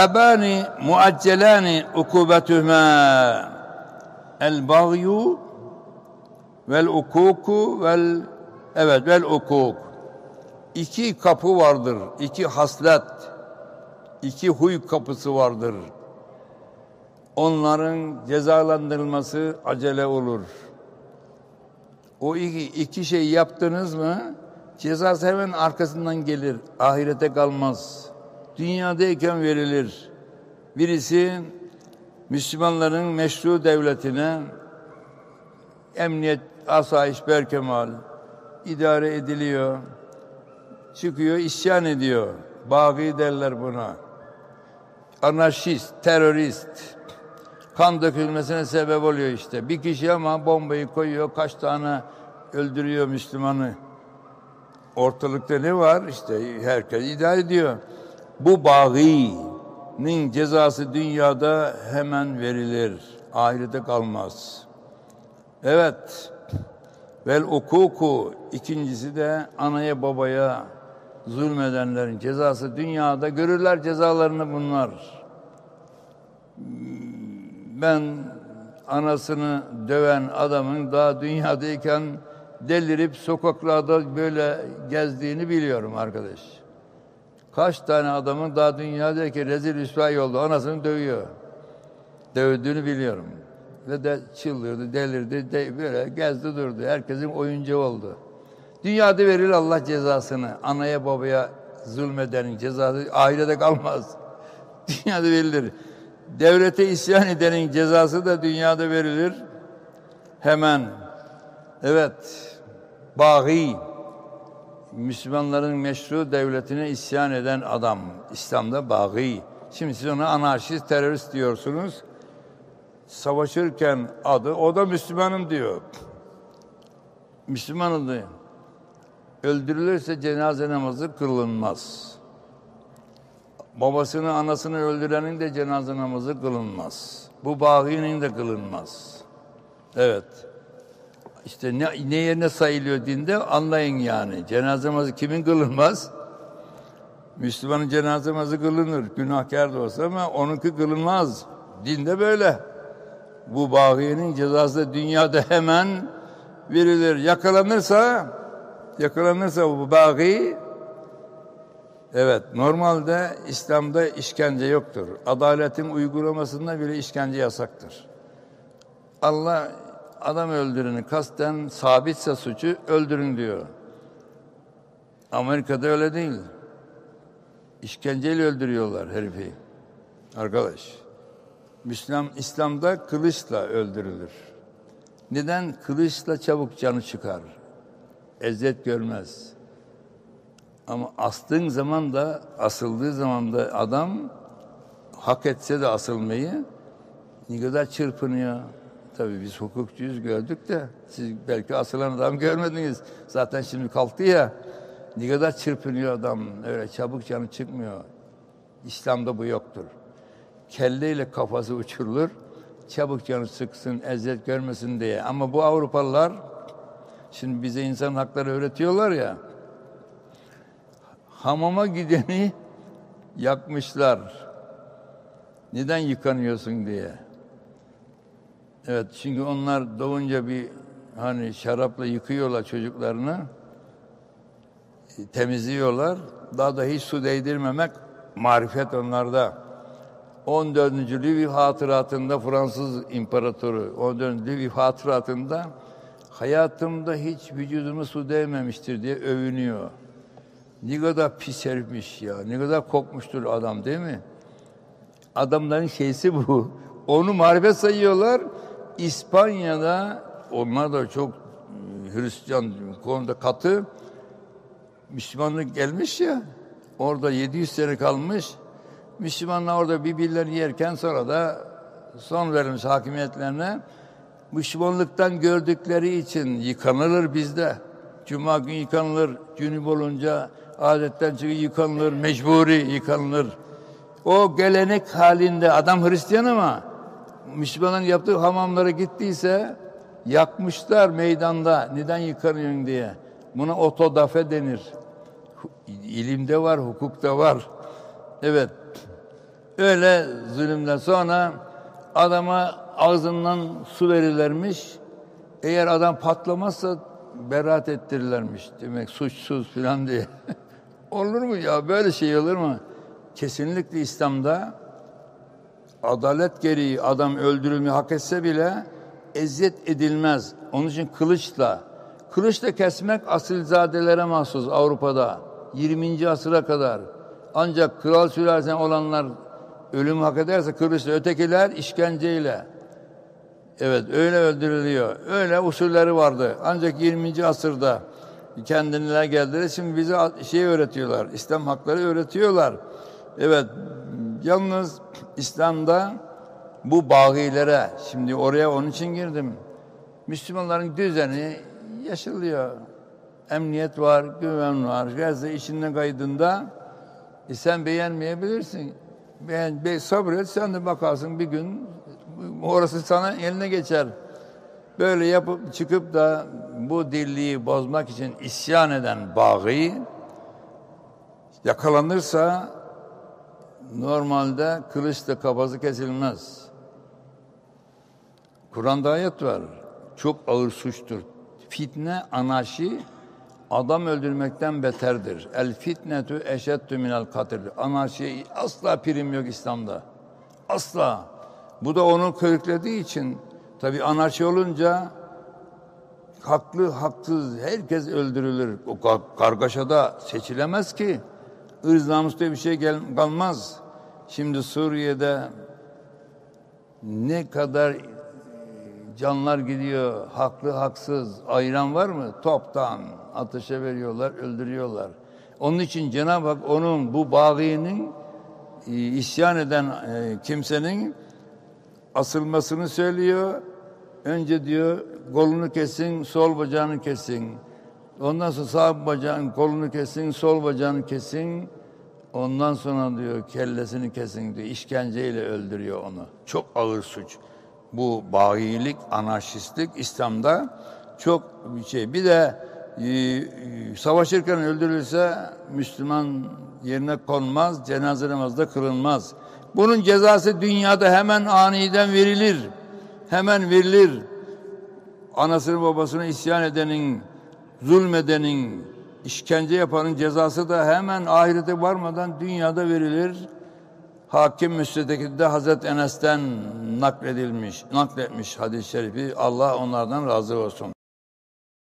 Babani muaccelani ukubetühme el bagyu vel ukuku vel evet vel ukuk. İki kapı vardır. iki haslet. iki huy kapısı vardır. Onların cezalandırılması acele olur. O iki, iki şey yaptınız mı cezası hemen arkasından gelir. Ahirete kalmaz. Dünyadayken verilir. Birisi Müslümanların meşru devletine emniyet, asayiş, berkemal idare ediliyor. Çıkıyor, isyan ediyor. Bağî derler buna. Anarşist, terörist. Kan dökülmesine sebep oluyor işte. Bir kişi ama bombayı koyuyor, kaç tane öldürüyor Müslümanı. Ortalıkta ne var? İşte herkes idare ediyor. Bu bağî'nin cezası dünyada hemen verilir. Ahirete kalmaz. Evet. Vel ukuku ikincisi de anaya babaya zulmedenlerin cezası dünyada görürler cezalarını bunlar. Ben anasını döven adamın daha dünyadayken delirip sokaklarda böyle gezdiğini biliyorum arkadaş. Kaç tane adamın daha dünyadaki rezil rüsvay oldu. Anasını dövüyor. Dövdüğünü biliyorum. Ve de çıldırdı, delirdi, de böyle gezdi durdu. Herkesin oyuncağı oldu. Dünyada verir Allah cezasını. Anaya babaya zulmedenin cezası ahirete kalmaz. Dünyada verilir. Devlete isyan edenin cezası da dünyada verilir. Hemen. Evet. Bağı. Müslümanların meşru devletine isyan eden adam. İslam'da bağı. Şimdi siz ona anarşist, terörist diyorsunuz. Savaşırken adı, o da Müslümanım diyor. Müslümanım diyor. Öldürülürse cenaze namazı kılınmaz. Babasını, anasını öldürenin de cenaze namazı kılınmaz. Bu bağının da kılınmaz. Evet. İşte ne, ne yerine sayılıyor dinde anlayın yani. Cenaze namazı kimin kılınmaz? Müslümanın cenaze namazı kılınır. Günahkar da olsa ama onunki kılınmaz. Dinde böyle. Bu bağının cezası dünyada hemen verilir. Yakalanırsa yakalanırsa bu bağı evet normalde İslam'da işkence yoktur. Adaletin uygulamasında bile işkence yasaktır. Allah adam öldüreni kasten sabitse suçu öldürün diyor. Amerika'da öyle değil. İşkenceyle öldürüyorlar herifi. Arkadaş. Müslüman İslam'da kılıçla öldürülür. Neden? Kılıçla çabuk canı çıkar. Eziyet görmez. Ama astığın zaman da, asıldığı zaman da adam hak etse de asılmayı ne kadar çırpınıyor. Tabii biz hukukçuyuz gördük de siz belki asılan adam görmediniz. Zaten şimdi kalktı ya. Ne kadar çırpınıyor adam. Öyle çabuk canı çıkmıyor. İslam'da bu yoktur. Kelleyle kafası uçurulur. Çabuk canı sıksın, eziyet görmesin diye. Ama bu Avrupalılar şimdi bize insan hakları öğretiyorlar ya. Hamama gideni yakmışlar. Neden yıkanıyorsun diye. Evet çünkü onlar doğunca bir hani şarapla yıkıyorlar çocuklarını. Temizliyorlar. Daha da hiç su değdirmemek marifet onlarda. 14. Louis hatıratında Fransız imparatoru 14. Louis hatıratında hayatımda hiç vücuduma su değmemiştir diye övünüyor. Ne kadar pis herifmiş ya. Ne kadar kokmuştur adam değil mi? Adamların şeysi bu. Onu marifet sayıyorlar. İspanya'da onlar da çok Hristiyan konuda katı Müslümanlık gelmiş ya. Orada 700 sene kalmış. Müslümanlar orada birbirlerini yerken sonra da son verilmiş hakimiyetlerine Müslümanlıktan gördükleri için yıkanılır bizde. Cuma gün yıkanılır, cünüp olunca adetten çıkıyor yıkanılır, mecburi yıkanılır. O gelenek halinde adam Hristiyan ama Müslümanların yaptığı hamamlara gittiyse yakmışlar meydanda neden yıkanıyorsun diye. Buna otodafe denir. İlimde var, hukukta var. Evet. Öyle zulümden sonra adama ağzından su verirlermiş. Eğer adam patlamazsa beraat ettirirlermiş. Demek suçsuz filan diye. olur mu ya böyle şey olur mu? Kesinlikle İslam'da adalet gereği adam öldürülmeyi hak etse bile eziyet edilmez. Onun için kılıçla, kılıçla kesmek asilzadelere mahsus Avrupa'da 20. asıra kadar. Ancak kral sülalesinden olanlar ölüm hak ederse kılıçla, ötekiler işkenceyle. Evet öyle öldürülüyor. Öyle usulleri vardı. Ancak 20. asırda kendiler geldiler. Şimdi bize şey öğretiyorlar. İslam hakları öğretiyorlar. Evet yalnız İslam'da bu bağilere şimdi oraya onun için girdim. Müslümanların düzeni yaşılıyor. Emniyet var, güven var. Gazze içinden kaydında e sen beğenmeyebilirsin. Beğen, be, sabret sen de bakarsın bir gün orası sana eline geçer. Böyle yapıp çıkıp da bu dirliği bozmak için isyan eden bağı yakalanırsa normalde kılıçla kafası kesilmez. Kur'an'da ayet var. Çok ağır suçtur. Fitne, anarşi adam öldürmekten beterdir. El fitnetu eşeddü minel katil. Anarşiye asla prim yok İslam'da. Asla. Bu da onu körüklediği için tabi anarşi olunca haklı haksız herkes öldürülür. O kargaşada seçilemez ki. Irz namus bir şey gel kalmaz. Şimdi Suriye'de ne kadar canlar gidiyor, haklı haksız ayıran var mı? Toptan ateşe veriyorlar, öldürüyorlar. Onun için Cenab-ı Hak onun bu bağının e, isyan eden e, kimsenin asılmasını söylüyor. Önce diyor kolunu kesin, sol bacağını kesin. Ondan sonra sağ bacağın kolunu kesin, sol bacağını kesin. Ondan sonra diyor kellesini kesin diyor. İşkenceyle öldürüyor onu. Çok ağır suç. Bu bayilik, anarşistlik İslam'da çok bir şey. Bir de e, savaşırken öldürülse Müslüman yerine konmaz, cenaze namazda kılınmaz. Bunun cezası dünyada hemen aniden verilir. Hemen verilir. Anasını babasını isyan edenin, zulmedenin, işkence yapanın cezası da hemen ahirete varmadan dünyada verilir. Hakim Müstedekil'de Hazreti Enes'ten nakledilmiş, nakletmiş hadis-i şerifi. Allah onlardan razı olsun.